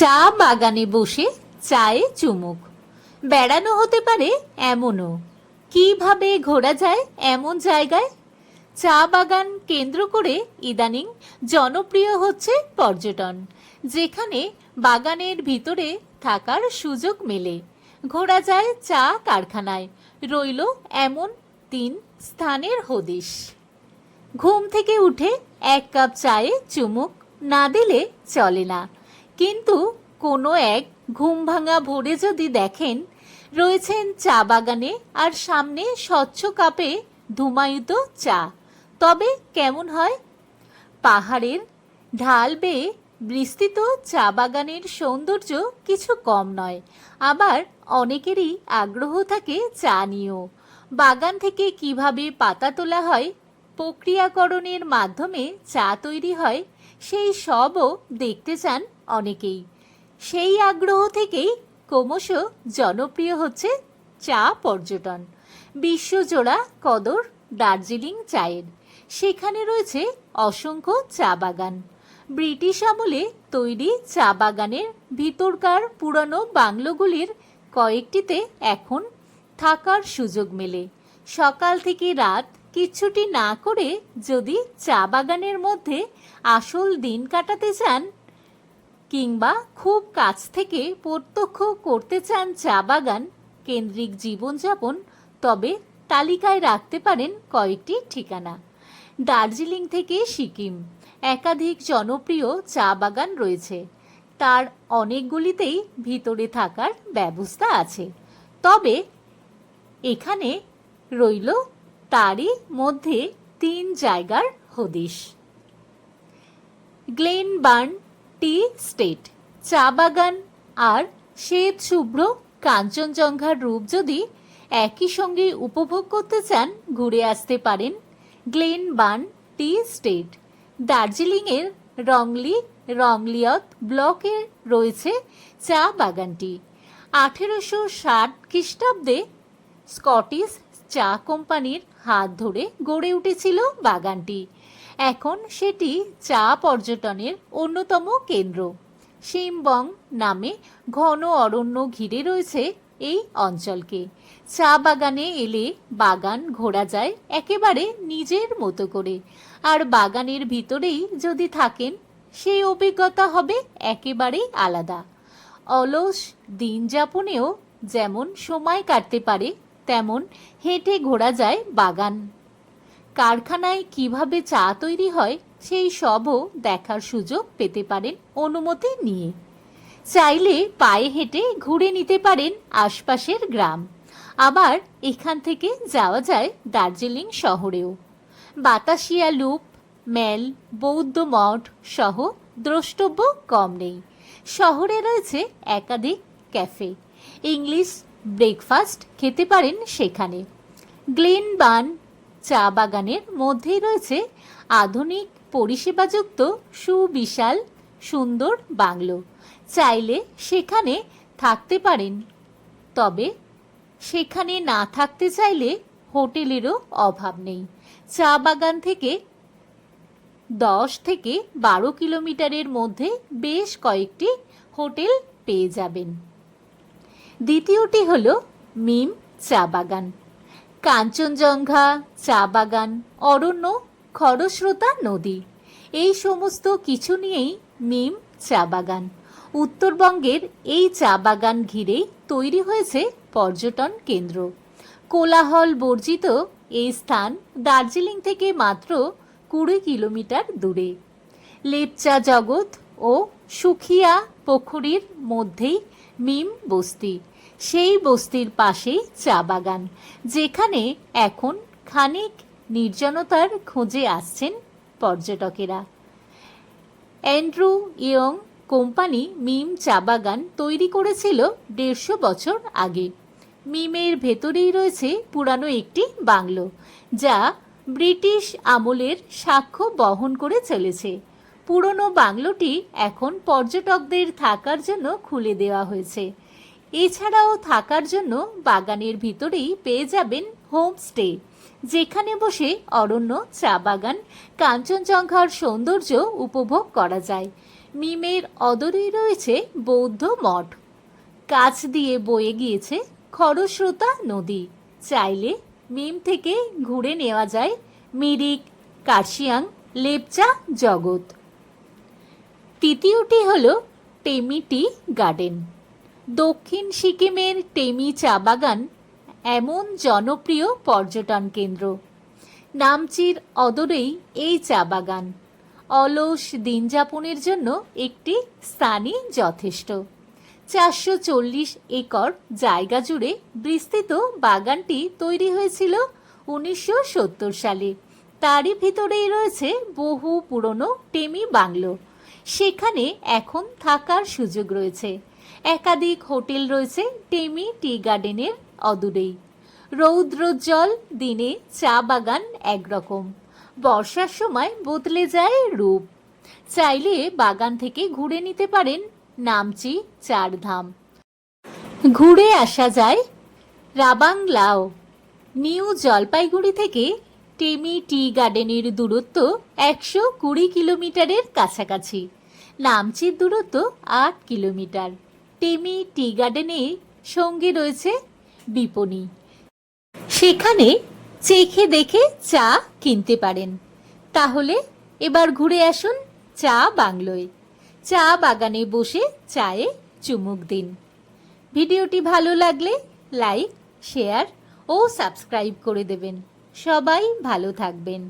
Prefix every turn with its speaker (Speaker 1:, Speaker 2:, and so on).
Speaker 1: চা বাগানে বসে চায়ে চুমুক। বেড়ানো হতে পারে এমনও। কীভাবে ঘোরা যায় এমন জায়গায়? চা বাগান কেন্দ্র করে ইদানিং জনপ্রিয় হচ্ছে পর্যটন, যেখানে বাগানের ভিতরে থাকার সুযোগ মেলে। ঘোরা যায় চা কারখানায়, রইল এমন তিন স্থানের হদিশ। ঘুম থেকে উঠে এক কাপ চায়ে চুমুক না দিলে চলে না। কিন্তু কোনো এক ঘুম ভাঙা ভোরে যদি দেখেন, রয়েছেন চা বাগানে আর সামনে স্বচ্ছ কাপে ধুমায়িত চা। তবে কেমন হয়? পাহাড়ের ঢাল বেয়ে বিস্তৃত চা বাগানের সৌন্দর্য কিছু কম নয়। আবার অনেকেরই আগ্রহ থাকে চা নিয়েও। বাগান থেকে কীভাবে পাতা তোলা হয়, প্রক্রিয়াকরণের মাধ্যমে চা তৈরি হয় সেই সবও দেখতে চান অনেকেই। সেই আগ্রহ থেকেই ক্রমশ জনপ্রিয় হচ্ছে চা পর্যটন। বিশ্বজোড়া কদর দার্জিলিং চায়ের। সেখানে রয়েছে অসংখ্য চা বাগান। ব্রিটিশ আমলে তৈরি চা বাগানের ভিতরকার পুরনো বাংলোগুলির কয়েকটিতে এখন থাকার সুযোগ মেলে। সকাল থেকে রাত কিচ্ছুটি না করে যদি চা বাগানের মধ্যে আসল দিন কাটাতে চান কিংবা খুব কাছ থেকে প্রত্যক্ষ করতে চান চা বাগান, কেন্দ্রিক জীবনযাপন, তবে তালিকায় রাখতে পারেন কয়েকটি ঠিকানা। দার্জিলিং থেকে সিকিম, একাধিক জনপ্রিয় চা বাগান রয়েছে। তার অনেকগুলিতেই ভিতরে থাকার ব্যবস্থা আছে। তবে এখানে রইল তারই মধ্যে তিন জায়গার হদিশ। গ্লেন বার্ন টি স্টেট, চা বাগান আর শ্বেত শুভ্র কাঞ্চনজঙ্ঘার রূপ যদি একই সঙ্গে উপভোগ করতে চান, ঘুরে আসতে পারেন গ্লেন বার্ন টি স্টেট। দার্জিলিংয়ের রংলি, রংলিয়ত ব্লকে রয়েছে চা বাগানটি। আঠেরোশো ষাট খ্রিস্টাব্দে স্কটিশ চা কোম্পানির হাত ধরে গড়ে উঠেছিল বাগানটি। এখন সেটি চা পর্যটনের অন্যতম কেন্দ্র। শিমবং নামে ঘন অরণ্য ঘিরে রয়েছে এই অঞ্চলকে। চা বাগানে এলে বাগান ঘোরা যায় একেবারে নিজের মতো করে। আর বাগানের ভিতরেই যদি থাকেন, সেই অভিজ্ঞতা হবে একেবারেই আলাদা। অলস দিন যাপনেও যেমন সময় কাটতে পারে তেমন হেঁটে ঘোরা যায় বাগান। কারখানায় কীভাবে চা তৈরি হয়, সেই সবও দেখার সুযোগ পেতে পারেন অনুমতি নিয়ে। চাইলে পায়ে হেঁটে ঘুরে নিতে পারেন আশপাশের গ্রাম। আবার এখান থেকে যাওয়া যায় দার্জিলিং শহরেও। বাতাসিয়া লুপ মেল বৌদ্ধ মঠ সহ দ্রষ্টব্য কম নেই। শহরে রয়েছে একাধিক ক্যাফে। ইংলিশ ব্রেকফাস্ট খেতে পারেন সেখানে। গ্লেন বান চা বাগানের মধ্যেই রয়েছে আধুনিক পরিষেবাযুক্ত সুবিশাল সুন্দর বাংলো। চাইলে সেখানে থাকতে পারেন। তবে সেখানে না থাকতে চাইলে হোটেলেরও অভাব নেই। চা বাগান থেকে দশ থেকে বারো কিলোমিটারের মধ্যে বেশ কয়েকটি হোটেল পেয়ে যাবেন। দ্বিতীয়টি হল মিম চা বাগান। কাঞ্চনজঙ্ঘা, চা বাগান, অরণ্য, খরস্রোতা, নদী। এই সমস্ত কিছু নিয়েই মিম চা বাগান। উত্তরবঙ্গের এই চা বাগান ঘিরেই তৈরি হয়েছে পর্যটন কেন্দ্র। কোলাহল বর্জিত এই স্থান দার্জিলিং থেকে মাত্র কুড়ি কিলোমিটার দূরে। লেপচা জগৎ ও সুখিয়া পুকুরির মধ্যেই মিম বস্তি। সেই বস্তির পাশেই চা বাগান, যেখানে এখন খানিক নির্জনতার খোঁজে আসছেন পর্যটকেরা। অ্যান্ড্রু ইয়ং কোম্পানি মিম চা বাগান তৈরি করেছিল দেড়শো বছর আগে। মিমের ভেতরেই রয়েছে পুরানো একটি বাংলো, যা ব্রিটিশ আমলের সাক্ষ্য বহন করে চলেছে। পুরনো বাংলোটি এখন পর্যটকদের থাকার জন্য খুলে দেওয়া হয়েছে। এছাড়াও থাকার জন্য বাগানের ভিতরেই পেয়ে যাবেন হোমস্টে, যেখানে বসে অরণ্য, চা বাগান, কাঞ্চনজঙ্ঘার সৌন্দর্য উপভোগ করা যায়। মিমের অদরেই রয়েছে বৌদ্ধ মঠ। কাছ দিয়ে বয়ে গিয়েছে খরস্রোতা নদী। চাইলে মিম থেকে ঘুরে নেওয়া যায় মিরিক, কার্শিয়াং, লেপচা জগৎ। তৃতীয়টি হল টেমি টি গার্ডেন। দক্ষিণ সিকিমের টেমি চা বাগান এমন জনপ্রিয় পর্যটন কেন্দ্র। নামচির অদরেই এই চা বাগান। অলস দিনযাপনের জন্য একটি স্থানই যথেষ্ট। চারশো চল্লিশ একর জায়গা জুড়ে বিস্তৃত বাগানটি তৈরি হয়েছিল উনিশশো সত্তর সালে। তারই ভিতরেই রয়েছে বহু পুরনো টেমি বাংলো। সেখানে এখন থাকার সুযোগ রয়েছে। একাধিক হোটেল রয়েছে টেমি টি গার্ডেনের অদূরেই। রৌদ্রোজ্জ্বল দিনে চা বাগান একরকম। বর্ষার সময় বদলে যায় রূপ। চাইলে বাগান থেকে ঘুরে নিতে পারেন নামচি চারধাম। ঘুরে আসা যায় রাবাংলাও। নিউ জলপাইগুড়ি থেকে টেমি টি গার্ডেনের দূরত্ব একশো কুড়ি কিলোমিটারের কাছাকাছি। নামচির দূরত্ব আট কিলোমিটার। টেমি টি গার্ডেনে সঙ্গে রয়েছে বিপণী। সেখানে চেখে দেখে চা কিনতে পারেন। তাহলে এবার ঘুরে আসুন চা বাংলোয়। চা বাগানে বসে চায়ে চুমুক দিন। ভিডিওটি ভালো লাগলে লাইক, শেয়ার ও সাবস্ক্রাইব করে দেবেন। সবাই ভালো থাকবেন।